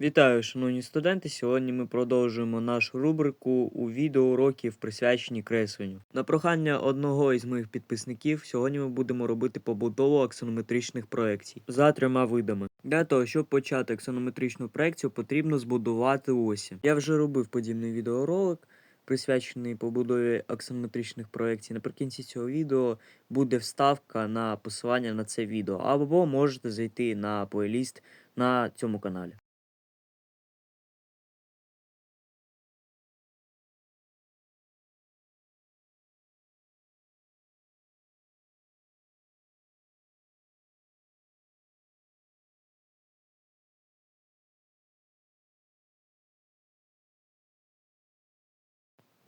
Вітаю, шановні студенти! Сьогодні ми продовжуємо нашу рубрику у відеоуроків, присвячені кресленню. На прохання одного із моїх підписників сьогодні ми будемо робити побудову аксонометричних проекцій за трьома видами. Для того, щоб почати аксонометричну проекцію, потрібно збудувати осі. Я вже робив подібний відеоролик, присвячений побудові аксонометричних проекцій. Наприкінці цього відео буде вставка на посилання на це відео, або можете зайти на плейліст на цьому каналі.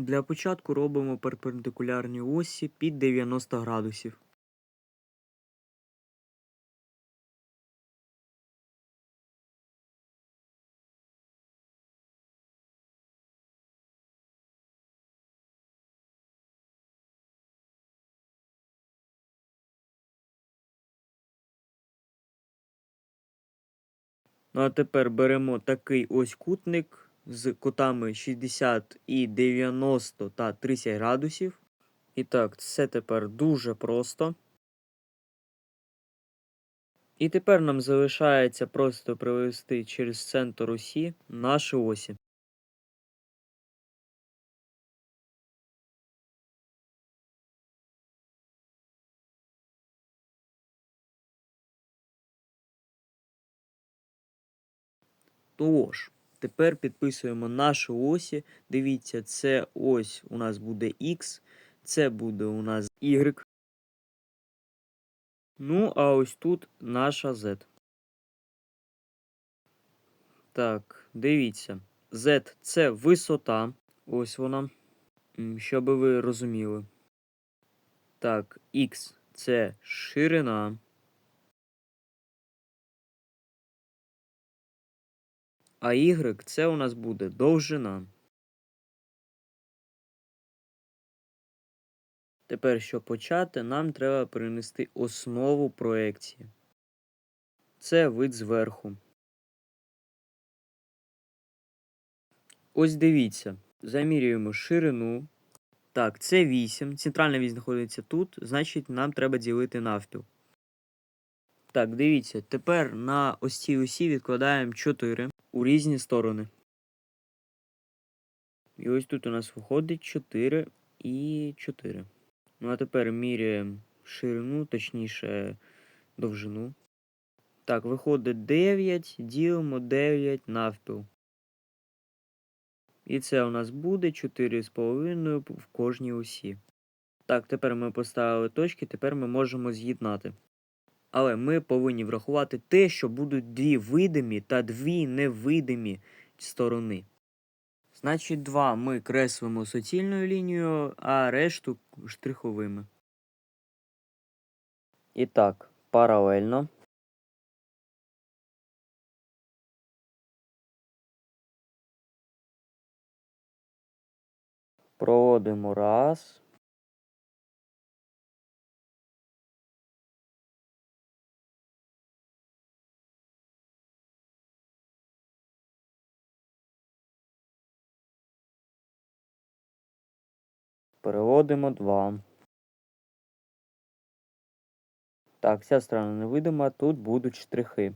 Для початку робимо перпендикулярні осі під 90 градусів. Ну а тепер беремо такий ось кутник з кутами 60 і 90 та 30 градусів. І так, це тепер дуже просто. І тепер нам залишається просто провести через центр осі наші осі. Тож, тепер підписуємо наші осі. Дивіться, це ось у нас буде X, це буде у нас Y. Ну, а ось тут наша Z. Так, дивіться. Z це висота. Ось вона. Щоб ви розуміли. Так, X це ширина. А Y це у нас буде довжина. Тепер, щоб почати, нам треба перенести основу проекції. Це вид зверху. Ось дивіться. Замірюємо ширину. Так, це 8. Центральна вісь знаходиться тут, значить, нам треба ділити навпіл. Так, дивіться, тепер на ось цій осі відкладаємо 4 у різні сторони. І ось тут у нас виходить 4 і 4. Ну, а тепер міряємо ширину, точніше довжину. Так, виходить 9, ділимо 9 навпіл. І це у нас буде 4,5 в кожній осі. Так, тепер ми поставили точки, тепер ми можемо з'єднати. Але ми повинні врахувати те, що будуть дві видимі та дві невидимі сторони. Значить, два ми креслимо суцільною лінією, а решту штриховими. І так, паралельно. Проводимо раз. Переводимо 2. Так, ця сторона невидима, тут будуть штрихи.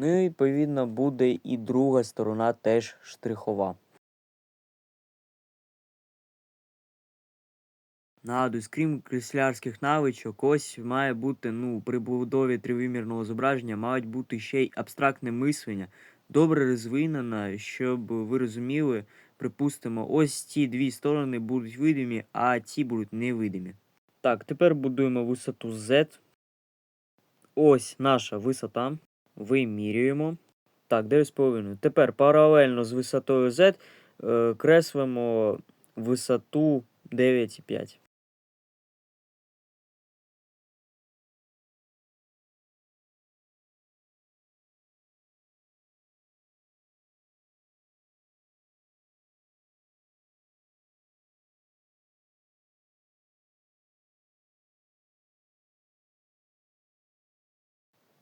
Ну і відповідно буде і друга сторона теж штрихова. Нагадую, крім креслярських навичок, ось має бути ну, при будові тривимірного зображення мають бути ще й абстрактне мислення, добре розвинене, щоб ви розуміли, припустимо, ось ці дві сторони будуть видимі, а ці будуть невидимі. Так, тепер будуємо висоту Z. Ось наша висота. Вимірюємо. Так, 9,5. Тепер паралельно з висотою Z е, креслимо висоту 9,5.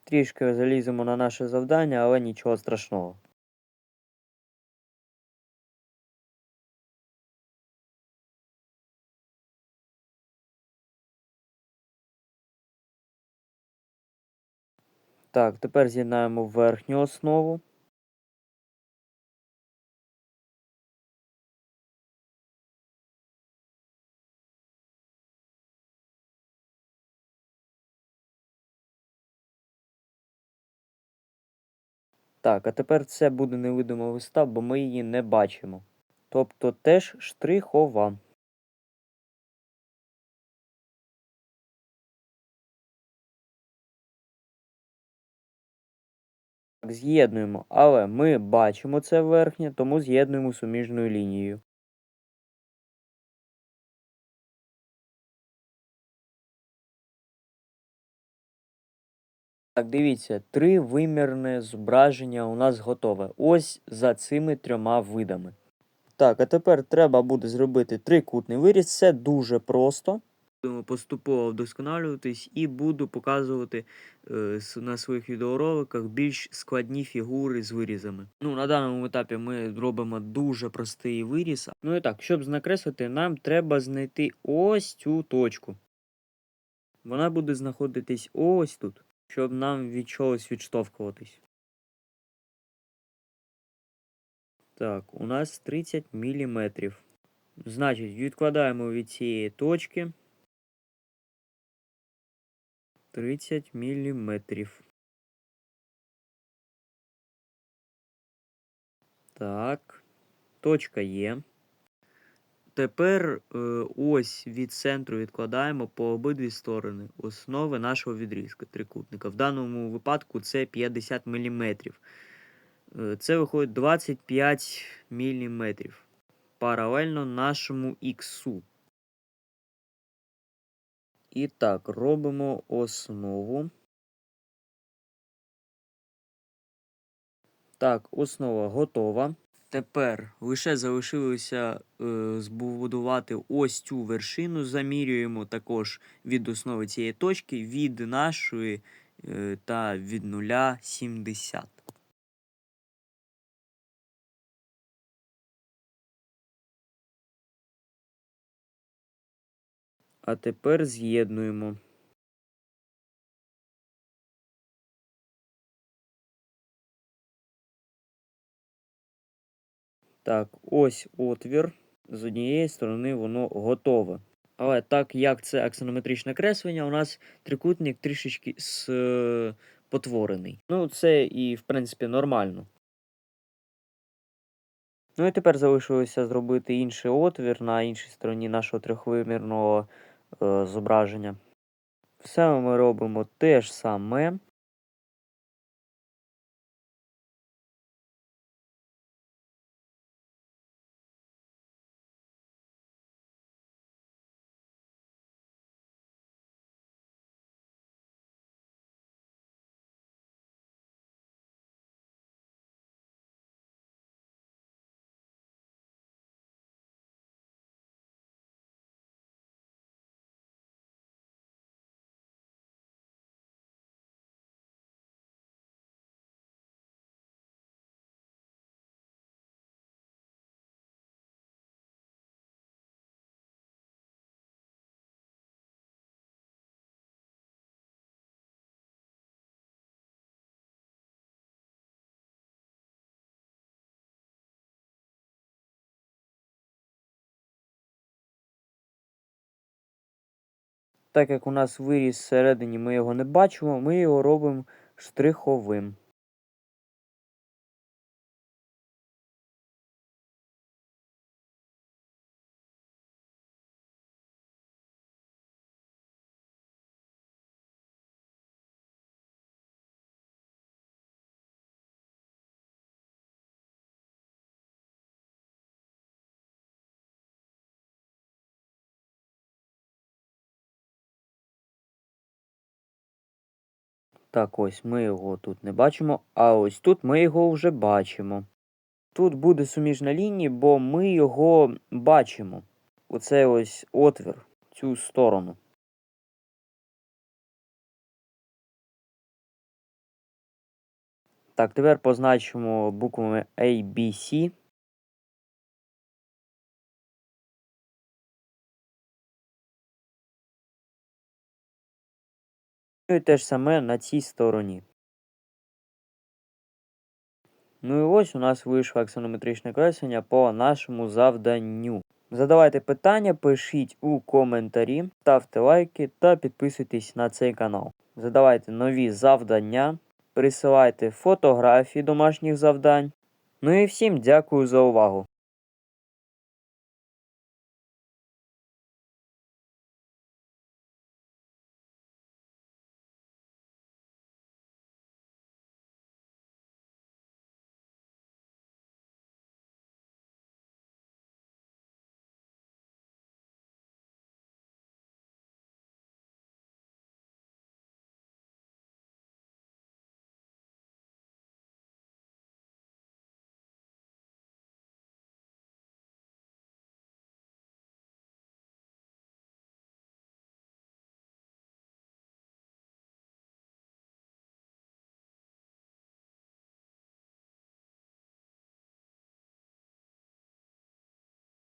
Трішки заліземо на наше завдання, але нічого страшного. Так, тепер з'єднаємо верхню основу. Так, а тепер це буде невидима листа, бо ми її не бачимо. Тобто теж штрихова. З'єднуємо, але ми бачимо це верхнє, тому з'єднуємо суміжною лінією. Так, дивіться, тривимірне зображення у нас готове. Ось за цими трьома видами. Так, а тепер треба буде зробити трикутний виріз. Це дуже просто. Будемо поступово вдосконалюватись і буду показувати е, на своїх відеороликах більш складні фігури з вирізами. Ну, на даному етапі ми робимо дуже простий виріз. Ну і так, щоб накреслити, нам треба знайти ось цю точку. Вона буде знаходитись ось тут, щоб нам від чогось відштовхуватись. Так, у нас 30 мм. Значить, відкладаємо від цієї точки 30 мм. Так, точка є. Тепер е, ось від центру відкладаємо по обидві сторони основи нашого відрізка трикутника. В даному випадку це 50 мм. Е, Це виходить 25 мм паралельно нашому іксу. І так, робимо основу. Так, основа готова. Тепер лише залишилося е, збудувати ось цю вершину. Замірюємо також від основи цієї точки від нашої е, та від нуля 70. А тепер з'єднуємо. Так, ось отвір. З однієї сторони воно готове. Але так як це аксонометричне креслення, у нас трикутник трішечки спотворений. Ну, це і, в принципі, нормально. Ну і тепер залишилося зробити інший отвір на іншій стороні нашого трьохвимірного е, зображення. Все ми робимо те ж саме. Так як у нас виріс всередині, ми його не бачимо, ми його робимо штриховим. Так, ось ми його тут не бачимо, а ось тут ми його вже бачимо. Тут буде суміжна лінія, бо ми його бачимо. Оце ось отвір, цю сторону. Так, тепер позначимо буквами A, і те ж саме на цій стороні. Ну і ось у нас вийшло аксонометричне креслення по нашому завданню. Задавайте питання, пишіть у коментарі, ставте лайки та підписуйтесь на цей канал. Задавайте нові завдання, присилайте фотографії домашніх завдань. Ну і всім дякую за увагу.